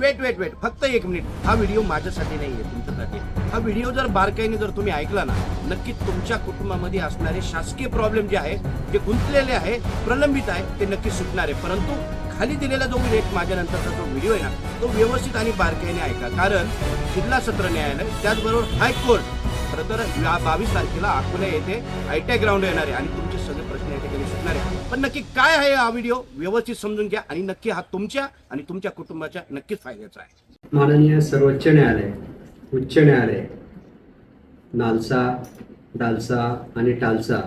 Weight weight weight फक्त एक minute हा व्हिडिओ माझ्यासाठी नाही आहे तुमच्यासाठी. हा व्हिडिओ जर बारकाईने जर तुम्ही ऐकला ना नक्कीच तुमच्या कुटुंबामध्ये असणारे शासकीय प्रॉब्लेम जे आहे जे गुंतलेले आहे प्रलंबित आहे ते नक्की सुटणार आहे. परंतु खाली दिलेला जो एक माझ्या नंतरचा जो व्हिडिओ आहे ना तो व्यवस्थित आणि बारकाईने ऐका. कारण जिल्हा सत्र न्यायालय त्याचबरोबर हायकोर्ट खरं तर या बावीस तारखेला अकोला येथे आय ग्राउंड येणार आहे आणि तुमचे सगळे प्रश्न या ठिकाणी सुटणार आहे. पण नक्की काय आहे हा व्हिडिओ? व्यवस्थित समजून घ्या आणि नक्की हा तुमच्या आणि तुमच्या कुटुंबाच्या नक्कीच फायद्याचा आहे. माननीय सर्वोच्च न्यायालय उच्च न्यायालय नालसा डालसा आणि टालसा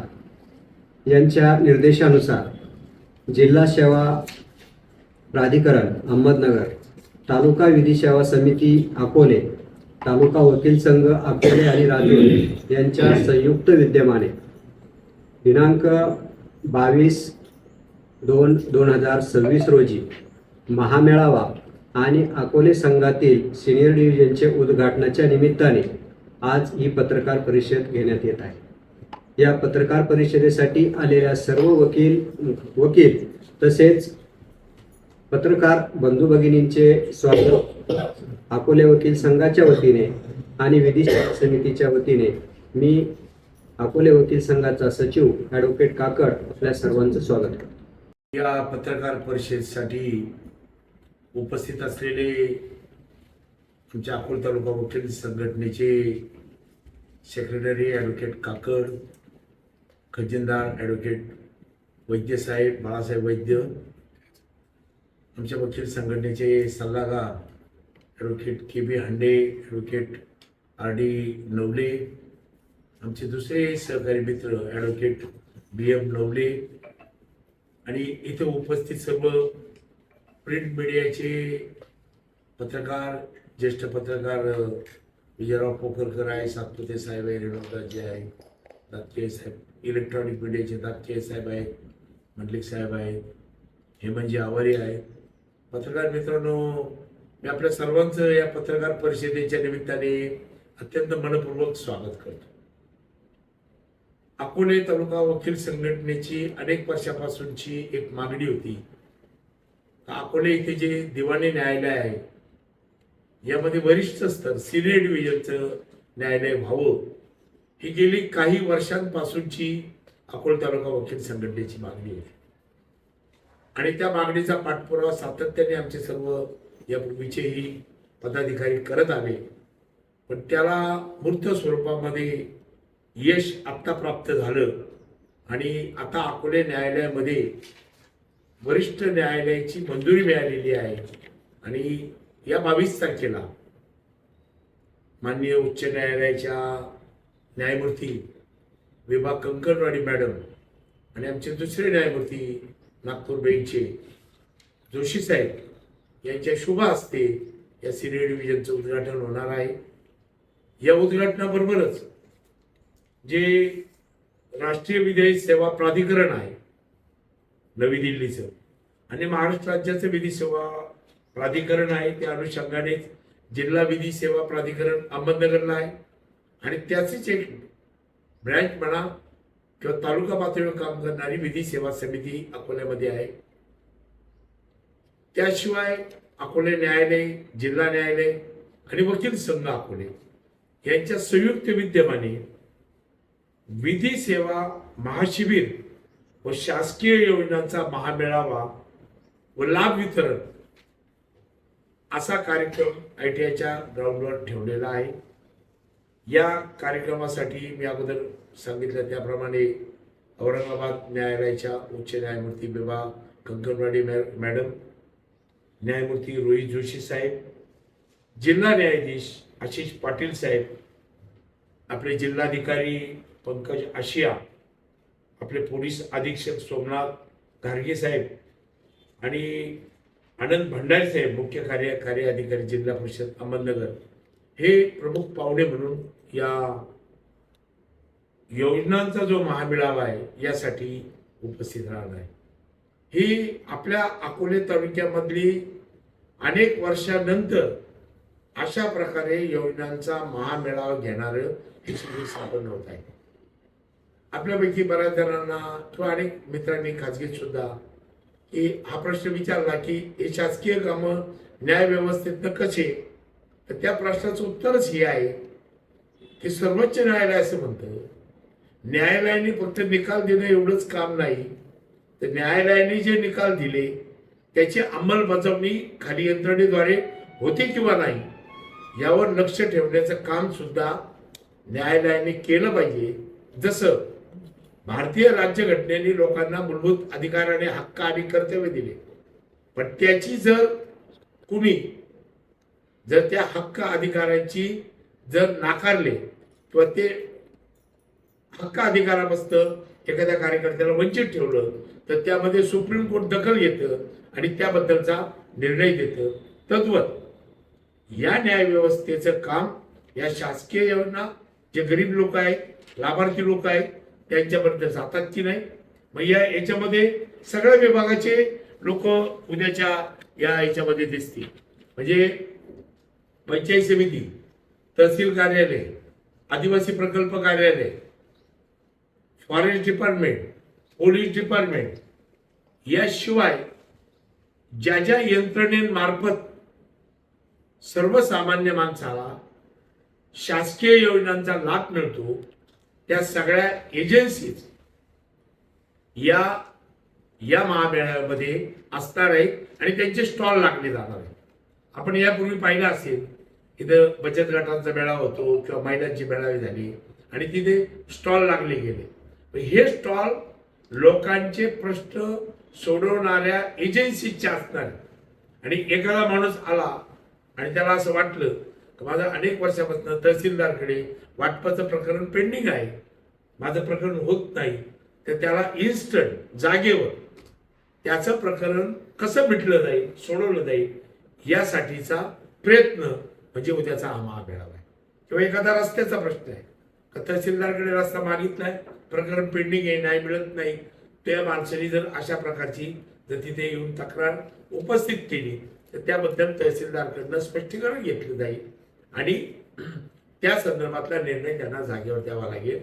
यांच्या निर्देशानुसार जिल्हा सेवा प्राधिकरण अहमदनगर तालुका विधी सेवा समिती अकोले तालुका वकील संघ अकोले आणि राजूर यांच्या संयुक्त विद्यमाने दिनांक बावीस दोन दोन हजार सव्वीस रोजी महामेळावा आणि अकोले संघातील सिनियर डिव्हिजनचे उद्घाटनाच्या निमित्ताने आज ही पत्रकार परिषद घेण्यात येत आहे. या पत्रकार परिषदेसाठी आलेल्या सर्व वकील वकील तसेच पत्रकार बंधू भगिनींचे स्वागत अकोले वकील संघाच्या वतीने आणि विधी समितीच्या वतीने मी अकोले वकील संघाचा सचिव ॲडव्होकेट काकड आपल्या सर्वांचं स्वागत करतो. या पत्रकार परिषदेसाठी उपस्थित असलेले आमच्या अकोले तालुका वकील संघटनेचे सेक्रेटरी ॲडव्होकेट काकड खजिनदार ॲडव्होकेट वैद्यसाहेब बाळासाहेब वैद्य आमच्या वकील संघटनेचे सल्लागार advocate K B Hande advocate R D Navale आमचे दुसरे सहकारी मित्र ॲडव्होकेट बी एम नवले आणि इथे उपस्थित सर्व प्रिंट मीडियाचे पत्रकार ज्येष्ठ पत्रकार विजयराव पोखरकर आहे सातपुते साहेब आहे रेणुकाजी आहे दातके साहेब इलेक्ट्रॉनिक मीडियाचे दातके साहेब आहेत मंडलिक साहेब आहेत हेमंतजी आवारी आहेत. पत्रकार मित्रांनो मी आपल्या सर्वांचं या पत्रकार परिषदेच्या निमित्ताने अत्यंत मनपूर्वक स्वागत करतो. अकोले तालुका वकील संघटनेची अनेक वर्षापासूनची एक मागणी होती. अकोले इथे जे दिवाणी न्यायालय आहे यामध्ये वरिष्ठ स्तर सिनियर डिव्हिजनचं न्यायालय व्हावं ही गेली काही वर्षांपासूनची अकोले तालुका वकील संघटनेची मागणी होती. आणि त्या मागणीचा पाठपुरावा सातत्याने आमचे सर्व यापूर्वीचेही पदाधिकारी करत आले पण त्याला मूर्त स्वरूपामध्ये यश आत्ता प्राप्त झालं आणि आता अकोले न्यायालयामध्ये वरिष्ठ न्यायालयाची मंजुरी मिळालेली आहे आणि या बावीस तारखेला माननीय उच्च न्यायालयाच्या न्यायमूर्ती विभा कंकणवाडी मॅडम आणि आमचे दुसरे न्यायमूर्ती नागपूर बेंचे जोशी साहेब यांच्या शुभ हस्ते या सिनियर डिव्हिजनचं उद्घाटन होणार आहे. या उद्घाटनाबरोबरच जे राष्ट्रीय विधी सेवा प्राधिकरण आहे नवी दिल्लीचं आणि महाराष्ट्र राज्याचं विधी सेवा प्राधिकरण आहे त्या अनुषंगानेच जिल्हा विधी सेवा प्राधिकरण अहमदनगरला आहे. आणि त्याचीच एक ब्रँच म्हणा किंवा तालुका पातळीवर काम करणारी विधी सेवा समिती अकोल्यामध्ये आहे. त्याशिवाय अकोले न्यायालय जिल्हा न्यायालय आणि वकील संघ अकोले यांच्या संयुक्त विद्यमाने विधी सेवा महाशिबिर व शासकीय योजनांचा महामेळावा व लाभ वितरण असा कार्यक्रम आय टी आयच्या ग्राउंडवर ठेवलेला आहे. या कार्यक्रमासाठी मी अगोदर सांगितलं त्याप्रमाणे औरंगाबाद न्यायालयाच्या उच्च न्यायमूर्ती बिबा कंकणवाडी मॅ- मॅडम न्यायमूर्ती रोहित जोशी साहेब जिल्हा न्यायाधीश आशिष पाटील साहेब आपले जिल्हाधिकारी पंकज आशिया आपले पोलीस अधीक्षक सोमनाथ घारगे साहेब आणि आनंद भंडारी साहेब मुख्य कार्य कार्य अधिकारी जिल्हा परिषद अहमदनगर. हे प्रमुख पाहुणे म्हणून या योजनांचा जो महामेळावा आहे यासाठी उपस्थित राहणार आहे. ही आपल्या अकोले तालुक्यामधली अनेक वर्षानंतर अशा प्रकारे योजनांचा महामेळावा घेणारं हे सगळे सापडणं होत आहे. आपल्यापैकी बऱ्याच जणांना किंवा अनेक मित्रांनी खाजगीत सुद्धा की हा प्रश्न विचारला की हे शासकीय कामं न्यायव्यवस्थेतनं कसे? तर त्या प्रश्नाचं उत्तरच हे आहे की सर्वोच्च न्यायालय असं म्हणतं न्यायालयाने फक्त निकाल देणं एवढंच काम नाही. तर न्यायालयाने जे निकाल दिले त्याची अंमलबजावणी खाली यंत्रणेद्वारे होते किंवा नाही यावर लक्ष ठेवण्याचं काम सुद्धा न्यायालयाने केलं पाहिजे. जसं भारतीय राज्यघटनेने लोकांना मूलभूत अधिकाराने हक्क आणि कर्तव्य दिले. पण त्याची जर कुणी जर त्या हक्क अधिकारांची जर नाकारले किंवा ते हक्क अधिकारापासून एखाद्या कार्यकर्त्याला वंचित ठेवलं तर त्यामध्ये सुप्रीम कोर्ट दखल घेतं आणि त्याबद्दलचा निर्णय देतं. तद्वत या न्यायव्यवस्थेचं काम या शासकीय योजना जे गरीब लोक आहेत लाभार्थी लोक आहेत त्यांच्यापर्यंत जातात की नाही? मग या याच्यामध्ये सगळ्या विभागाचे लोक उद्याच्या या याच्यामध्ये दिसतील. म्हणजे पंचायत समिती तहसील कार्यालय आदिवासी प्रकल्प कार्यालय फॉरेस्ट डिपार्टमेंट पोलीस डिपार्टमेंट याशिवाय ज्या ज्या यंत्रणेमार्फत सर्वसामान्य माणसाला शासकीय योजनांचा लाभ मिळतो त्या सगळ्या एजन्सीज या या महामेळाव्यामध्ये असणार आहेत आणि त्यांचे स्टॉल लागले जाणार आहेत. आपण यापूर्वी पाहिलं असेल इथं बचत गटांचा मेळावा होतो किंवा महिलांची मेळावी झाली आणि तिथे स्टॉल लागले गेले. हे स्टॉल लोकांचे प्रश्न सोडवणाऱ्या एजन्सीचे असणार आणि एखादा माणूस आला आणि त्याला असं वाटलं की माझं अनेक वर्षापासून तहसीलदारकडे वाटपाचं प्रकरण पेंडिंग आहे. माझं प्रकरण होत नाही. तर त्याला इन्स्टंट जागेवर त्याचं प्रकरण कसं मिटलं जाईल सोडवलं जाईल यासाठीचा प्रयत्न म्हणजे उद्याचा हा महामेळावा आहे किंवा एखादा रस्त्याचा प्रश्न आहे. तहसीलदारकडे रस्ता मागितलाय प्रकरण पेंडिंग आहे नाही मिळत नाही. त्या माणसाने जर अशा प्रकारची जर तिथे येऊन तक्रार उपस्थित केली तर त्याबद्दल तहसीलदारकडनं स्पष्टीकरण घेतलं जाईल. आणि त्या संदर्भातला निर्णय त्यांना जागेवर द्यावा लागेल.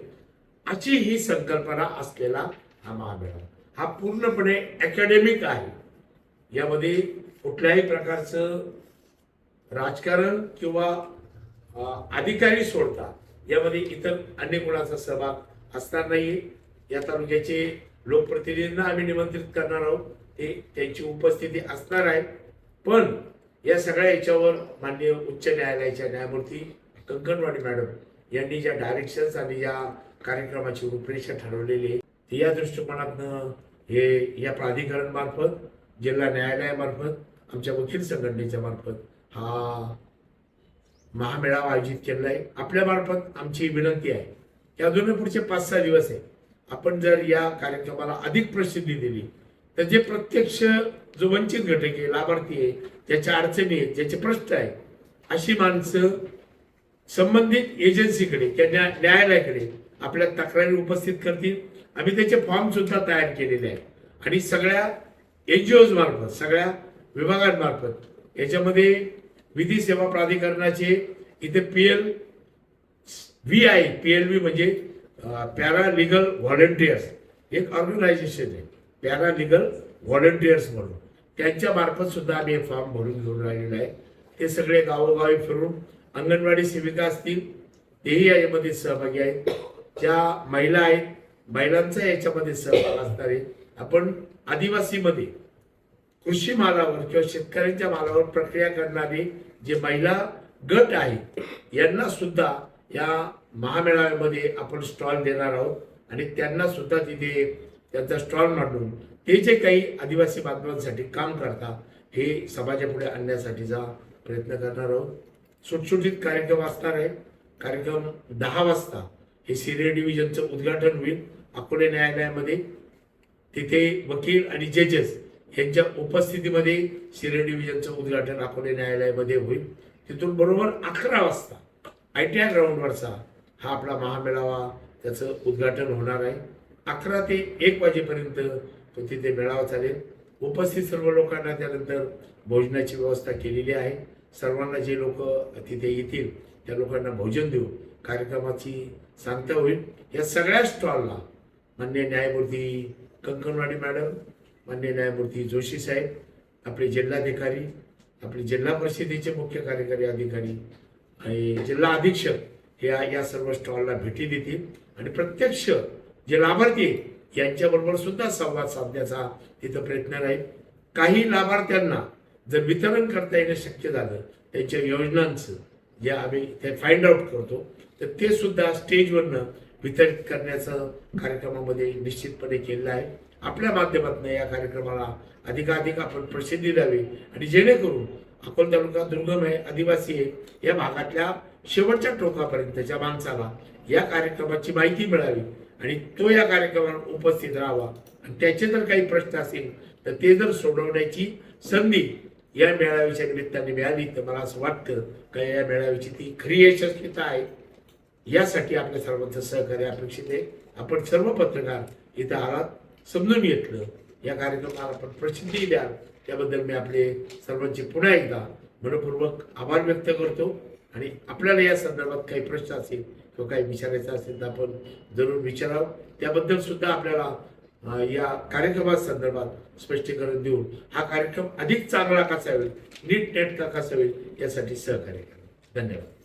अशी ही संकल्पना असलेला हा महामेळावा. हा पूर्णपणे अकॅडमिक आहे. यामध्ये कुठल्याही प्रकारचं राजकारण किंवा अधिकारी सोडतात. यामध्ये इतर अन्य कुणाचा सहभाग असणार नाही. या तालुक्याचे लोकप्रतिनिधींना आम्ही निमंत्रित करणार आहोत. ते त्यांची उपस्थिती असणार आहे. पण या सगळ्या याच्यावर माननीय उच्च न्यायालयाच्या न्यायमूर्ती कंकणवाडी मॅडम यांनी ज्या डायरेक्शन्स आणि या कार्यक्रमाची रूपरेषा ठरवलेली आहे ती या दृष्टिकोनातनं हे या प्राधिकरण मार्फत जिल्हा न्यायालयामार्फत आमच्या वकील संघटनेच्या मार्फत हा महामेळावा आयोजित केलेला आहे आपल्या मार्फत आमची विनंती आहे. की अजून पुढचे पाच सहा दिवस आहे. आपण जर या कार्यक्रमाला अधिक प्रसिद्धी दिली तर जे प्रत्यक्ष जो वंचित घटक आहे लाभार्थी आहे ज्याच्या अडचणी आहेत ज्याचे प्रश्न आहे अशी माणसं संबंधित एजन्सीकडे किंवा न्या- न्यायालयाकडे आपल्या तक्रारी उपस्थित करतील. आम्ही त्याचे फॉर्म सुद्धा तयार केलेले आहेत. आणि सगळ्या एन जी मार्फत सगळ्या विभागांमार्फत याच्यामध्ये विधी सेवा प्राधिकरणाचे इथे P L V I P L V म्हणजे पॅरा लिगल व्हॉलेंटियर्स एक ऑर्गनायझेशन आहे पॅरा लिगल व्हॉलेंटियर्स म्हणून. त्यांच्या मार्फत सुद्धा आम्ही हे फॉर्म भरून घेऊन राहिलेलो आहे. ते सगळे गावोगावी फिरून अंगणवाडी सेविका असतील तेही याच्यामध्ये सहभागी आहेत. ज्या महिला आहेत महिलांचा याच्यामध्ये सहभाग असणार आहे आपण आदिवासीमध्ये कृषी मालावर किंवा शेतकऱ्यांच्या मालावर प्रक्रिया करणारी जे महिला गट आहेत यांना सुद्धा या महामेळाव्यामध्ये आपण स्टॉल देणार आहोत. आणि त्यांना सुद्धा तिथे त्यांचा स्टॉल मांडून ते जे काही आदिवासी बांधवांसाठी काम करतात हे समाजापुढे आणण्यासाठीचा प्रयत्न करणार आहोत. सुटसुटीत कार्यक्रम असणार आहे. कार्यक्रम दहा वाजता हे सिनियर डिव्हिजनचं उद्घाटन होईल. अकोले न्यायालयामध्ये. तिथे वकील आणि जजेस यांच्या उपस्थितीमध्ये सिनियर डिव्हिजनचं उद्घाटन अकोले न्यायालयामध्ये होईल. तिथून बरोबर अकरा वाजता आय टी आय ग्राउंडवरचा हा आपला महामेळावा त्याचं उद्घाटन होणार आहे. अकरा ते एक वाजेपर्यंत तो तिथे मेळावा चालेल. उपस्थित सर्व लोकांना त्यानंतर भोजनाची व्यवस्था केलेली आहे. सर्वांना जे लोक तिथे येतील त्या लोकांना भोजन देऊ कार्यक्रमाची सांगता होईल. या सगळ्या स्टॉलला मान्य न्यायमूर्ती कंकणवाडी मॅडम मान्य न्यायमूर्ती जोशी साहेब आपले जिल्हाधिकारी आपले जिल्हा परिषदेचे मुख्य कार्यकारी अधिकारी आणि जिल्हा अधीक्षक हे या सर्व स्टॉलला भेटी देतील आणि प्रत्यक्ष जे लाभार्थी आहेत यांच्याबरोबर सुद्धा संवाद साधण्याचा तिथं प्रयत्न राहील. काही लाभार्थ्यांना जर वितरण करता येणं शक्य झालं त्यांच्या योजनांचं जे आम्ही ते फाइंड आउट करतो तर ते सुद्धा स्टेजवरनं वितरित करण्याचं कार्यक्रमामध्ये निश्चितपणे केलेलं आहे. आपल्या माध्यमातून या कार्यक्रमाला अधिकाधिक आपण प्रसिद्धी द्यावी. आणि जेणेकरून अकोला तालुका दुर्गम आहे आदिवासी आहे या भागातल्या शेवटच्या टोकापर्यंतच्या माणसाला या कार्यक्रमाची माहिती मिळावी आणि तो या कार्यक्रमावर उपस्थित राहावा. आणि त्याचे जर काही प्रश्न असतील तर ते जर सोडवण्याची संधी या मेळाव्याच्या निमित्ताने मिळाली तर मला असं वाटतं का या मेळाव्याची ती खरी यशस्वीता आहे. यासाठी आपल्या सर्वांचं सहकार्य अपेक्षित आहे. आपण सर्व पत्रकार इथं आलात समजून घेतलं. या कार्यक्रमाला आपण प्रसिद्धी द्या त्याबद्दल मी आपले सर्वांचे पुन्हा एकदा मनपूर्वक आभार व्यक्त करतो. आणि आपल्याला या संदर्भात काही प्रश्न असेल किंवा काही विचारायचं असेल तर आपण जरूर विचारावं. त्याबद्दल सुद्धा आपल्याला या कार्यक्रमा संदर्भात स्पष्टीकरण देऊन हा कार्यक्रम अधिक चांगला कसा होईल नीट नेटका कसा होईल यासाठी सहकार्य करा. धन्यवाद.